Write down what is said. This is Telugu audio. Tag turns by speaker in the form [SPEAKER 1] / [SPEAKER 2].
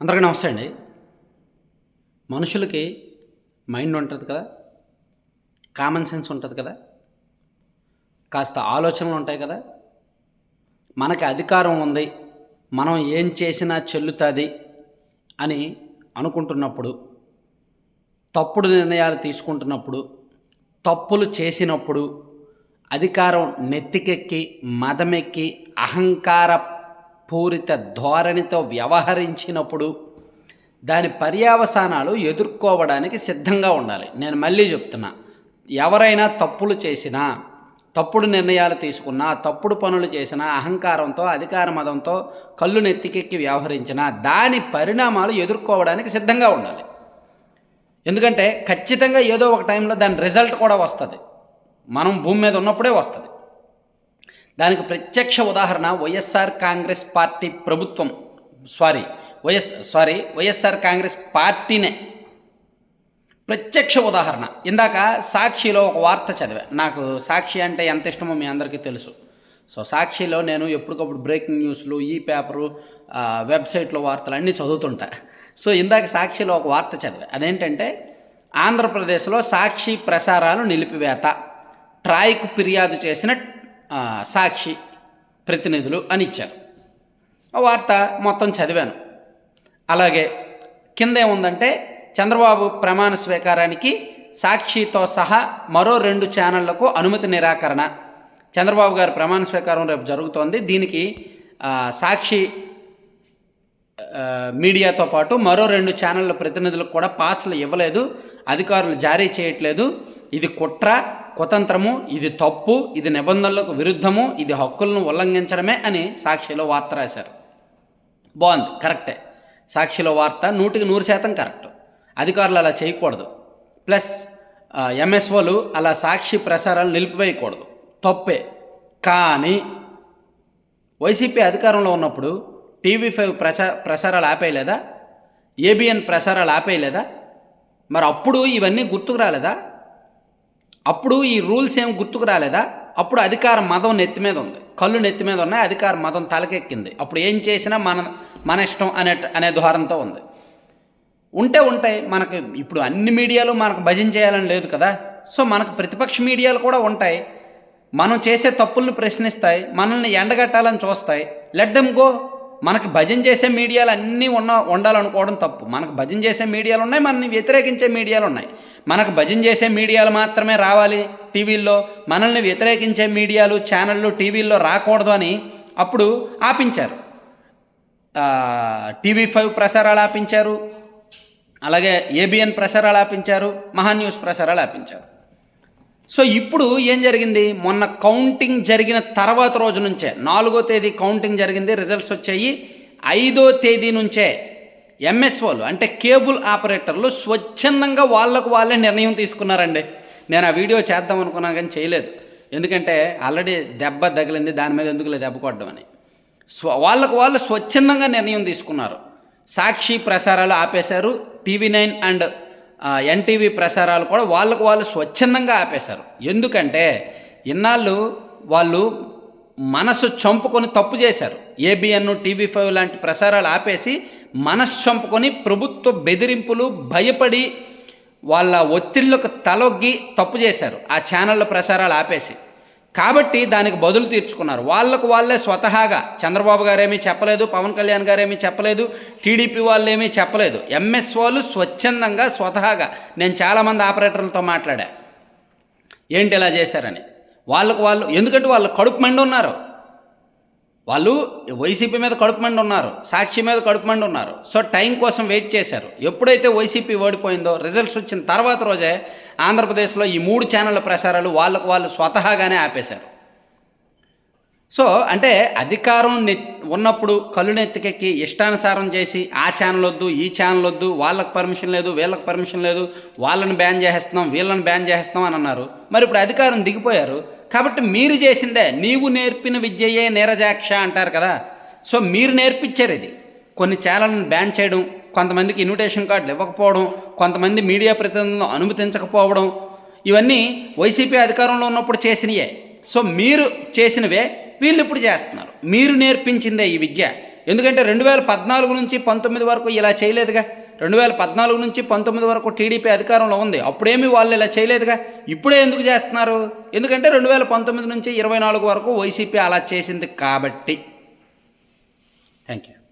[SPEAKER 1] అందరికీ నమస్తే అండి. మనుషులకి మైండ్ ఉంటుంది కదా కామన్ సెన్స్ ఉంటుంది కదా కాస్త ఆలోచనలు ఉంటాయి కదా మనకి అధికారం ఉంది మనం ఏం చేసినా చెల్లుతుంది అని అనుకుంటున్నప్పుడు తప్పుడు నిర్ణయాలు తీసుకుంటున్నప్పుడు తప్పులు చేసినప్పుడు అధికారం నెత్తికెక్కి మదమెక్కి అహంకార పూరిత ధోరణితో వ్యవహరించినప్పుడు దాని పర్యావసానాలు ఎదుర్కోవడానికి సిద్ధంగా ఉండాలి. నేను మళ్ళీ చెప్తున్నా ఎవరైనా తప్పులు చేసినా తప్పుడు నిర్ణయాలు తీసుకున్నా తప్పుడు పనులు చేసినా అహంకారంతో అధికార మదంతో కళ్ళు నెత్తికెక్కి వ్యవహరించినా దాని పరిణామాలు ఎదుర్కోవడానికి సిద్ధంగా ఉండాలి. ఎందుకంటే ఖచ్చితంగా ఏదో ఒక టైంలో దాని రిజల్ట్ కూడా వస్తుంది. మనం భూమి మీద ఉన్నప్పుడే వస్తుంది. దానికి ప్రత్యక్ష ఉదాహరణ వైఎస్ఆర్ కాంగ్రెస్ పార్టీ ప్రభుత్వం. సారీ వైఎస్ సారీ వైఎస్ఆర్ కాంగ్రెస్ పార్టీనే. ప్రత్యక్ష ఉదాహరణ. ఇందాక సాక్షిలో ఒక వార్త చదివా. నాకు సాక్షి అంటే ఎంత ఇష్టమో మీ అందరికీ తెలుసు. సో సాక్షిలో నేను ఎప్పటికప్పుడు బ్రేకింగ్ న్యూస్లు ఈ పేపరు వెబ్సైట్లో వార్తలు అన్నీ చదువుతుంటా. సో ఇందాక సాక్షిలో ఒక వార్త చదివా. అదేంటంటే ఆంధ్రప్రదేశ్లో సాక్షి ప్రసారాలు నిలిపివేత. ట్రాయ్కు ఫిర్యాదు చేసిన సాక్షి ప్రతినిధులు అని ఇచ్చారు ఆ వార్త మొత్తం చదివాను. అలాగే కింద ఏముందంటే చంద్రబాబు ప్రమాణ స్వీకారానికి సాక్షితో సహా మరో రెండు ఛానళ్ళకు అనుమతి నిరాకరణ. చంద్రబాబు గారి ప్రమాణ స్వీకారం రేపు జరుగుతోంది. దీనికి సాక్షి మీడియాతో పాటు మరో రెండు ఛానళ్ళ ప్రతినిధులకు కూడా పాస్లు ఇవ్వలేదు. అధికారులు జారీ చేయట్లేదు. ఇది కుట్ర కుతంత్రము ఇది తప్పు ఇది నిబంధనలకు విరుద్ధము ఇది హక్కులను ఉల్లంఘించడమే అని సాక్షిలో వార్త రాశారు. బాగుంది కరెక్టే. సాక్షిలో వార్త నూటికి నూరు శాతం కరెక్ట్. అధికారులు అలా చేయకూడదు. ప్లస్ ఎంఎస్ఓలు అలా సాక్షి ప్రసారాలు నిలిపివేయకూడదు. తప్పే. కానీ వైసీపీ అధికారంలో ఉన్నప్పుడు టీవీ ఫైవ్ ప్రచా ప్రసారాలు ఆపేయలేదా? ఏబిఎన్ ప్రసారాలు ఆపేయలేదా? మరి అప్పుడు ఇవన్నీ గుర్తుకు రాలేదా? అప్పుడు ఈ రూల్స్ ఏం గుర్తుకు రాలేదా? అప్పుడు అధికార మతం నెత్తి మీద ఉంది. కళ్ళు నెత్తి మీద ఉన్నాయి అధికార మతం తలకెక్కింది. అప్పుడు ఏం చేసినా మన మన ఇష్టం అనే అనే ధోరణితో ఉంది. ఉంటే ఉంటాయి మనకు ఇప్పుడు అన్ని మీడియాలు మనకు భజన చేయాలని లేదు కదా? సో మనకు ప్రతిపక్ష మీడియాలు కూడా ఉంటాయి. మనం చేసే తప్పులను ప్రశ్నిస్తాయి మనల్ని ఎండగట్టాలని చూస్తాయి. లెట్ దెమ్ గో మనకి భజన చేసే మీడియాలు అన్నీ ఉన్న ఉండాలనుకోవడం తప్పు. మనకు భజన చేసే మీడియాలు ఉన్నాయి మనల్ని వ్యతిరేకించే మీడియాలు ఉన్నాయి. మనకు భజన చేసే మీడియాలు మాత్రమే రావాలి టీవీల్లో మనల్ని వ్యతిరేకించే మీడియాలు ఛానళ్ళు టీవీల్లో రాకూడదు అని అప్పుడు ఆపించారు. టీవీ ఫైవ్ ప్రసారాలు ఆపించారు. అలాగే ఏబిఎన్ ప్రసారాలు ఆపించారు మహాన్యూస్ ప్రసారాలు ఆపించారు. సో ఇప్పుడు ఏం జరిగింది? మొన్న కౌంటింగ్ జరిగిన తర్వాత రోజు నుంచే నాలుగో తేదీ కౌంటింగ్ జరిగింది రిజల్ట్స్ వచ్చాయి. ఐదో తేదీ నుంచే ఎంఎస్ఓలు అంటే కేబుల్ ఆపరేటర్లు స్వచ్ఛందంగా వాళ్ళకు వాళ్ళే నిర్ణయం తీసుకున్నారండి. నేను ఆ వీడియో చేద్దాం అనుకున్నా కానీ చేయలేదు. ఎందుకంటే ఆల్రెడీ దెబ్బ తగిలింది దాని మీద ఎందుకు దెబ్బ కొట్టడం అని. స్వ వాళ్ళకు వాళ్ళు స్వచ్ఛందంగా నిర్ణయం తీసుకున్నారు. సాక్షి ప్రసారాలు ఆపేశారు టీవీ నైన్ అండ్ ఎన్టీవీ ప్రసారాలు కూడా వాళ్ళకు వాళ్ళు స్వచ్ఛందంగా ఆపేశారు. ఎందుకంటే ఇన్నాళ్ళు వాళ్ళు మనసు చంపుకొని తప్పు చేశారు. ఏబిఎన్ టీవీ ఫైవ్ లాంటి ప్రసారాలు ఆపేసి మనసు చంపుకొని ప్రభుత్వ బెదిరింపులు భయపడి వాళ్ళ ఒత్తిళ్ళకు తలొగ్గి తప్పు చేశారు. ఆ ఛానళ్ళ ప్రసారాలు ఆపేసి. కాబట్టి దానికి బదులు తీర్చుకున్నారు. వాళ్ళకు వాళ్ళే స్వతహాగా. చంద్రబాబు గారేమీ చెప్పలేదు పవన్ కళ్యాణ్ గారేమీ చెప్పలేదు టీడీపీ వాళ్ళు ఏమీ చెప్పలేదు. ఎంఎస్ వాళ్ళు స్వచ్ఛందంగా స్వతహాగా. నేను చాలామంది ఆపరేటర్లతో మాట్లాడా. ఏంటి ఇలా చేశారని? వాళ్ళకు వాళ్ళు ఎందుకంటే వాళ్ళు కడుపు మండి ఉన్నారు. వాళ్ళు వైసీపీ మీద కడుపు మండి ఉన్నారు సాక్షి మీద కడుపు మండి ఉన్నారు. సో టైం కోసం వెయిట్ చేశారు. ఎప్పుడైతే వైసీపీ ఓడిపోయిందో రిజల్ట్స్ వచ్చిన తర్వాత రోజే ఆంధ్రప్రదేశ్లో ఈ మూడు ఛానళ్ళ ప్రసారాలు వాళ్ళకు వాళ్ళు స్వతహాగానే ఆపేశారు. సో అంటే అధికారం నె ఉన్నప్పుడు కళ్ళు నెత్తికెక్కి ఇష్టానుసారం చేసి ఆ ఛానల్ వద్దు ఈ ఛానల్ వద్దు వాళ్ళకి పర్మిషన్ లేదు వీళ్ళకి పర్మిషన్ లేదు వాళ్ళని బ్యాన్ చేసేస్తున్నాం వీళ్ళని బ్యాన్ చేసేస్తున్నాం అని అన్నారు. మరి ఇప్పుడు అధికారం దిగిపోయారు. కాబట్టి మీరు చేసిందే నీవు నేర్పిన విద్యయే నీరజాక్ష అంటారు కదా. సో మీరు నేర్పించారు ఇది. కొన్ని ఛానల్ని బ్యాన్ చేయడం కొంతమందికి ఇన్విటేషన్ కార్డులు ఇవ్వకపోవడం కొంతమంది మీడియా ప్రతినిధులను అనుమతించకపోవడం ఇవన్నీ వైసీపీ అధికారంలో ఉన్నప్పుడు చేసినయే. సో మీరు చేసినవే వీళ్ళు ఇప్పుడు చేస్తున్నారు. మీరు నేర్పించిందే ఈ విద్య. ఎందుకంటే రెండు వేల పద్నాలుగు నుంచి పంతొమ్మిది వరకు ఇలా చేయలేదుగా. రెండు వేల పద్నాలుగు నుంచి పంతొమ్మిది వరకు టీడీపీ అధికారంలో ఉంది. అప్పుడేమి వాళ్ళు ఇలా చేయలేదుగా. ఇప్పుడే ఎందుకు చేస్తున్నారు? ఎందుకంటే రెండు వేల పంతొమ్మిది నుంచి ఇరవై నాలుగు వరకు వైసీపీ అలా చేసింది కాబట్టి. Thank you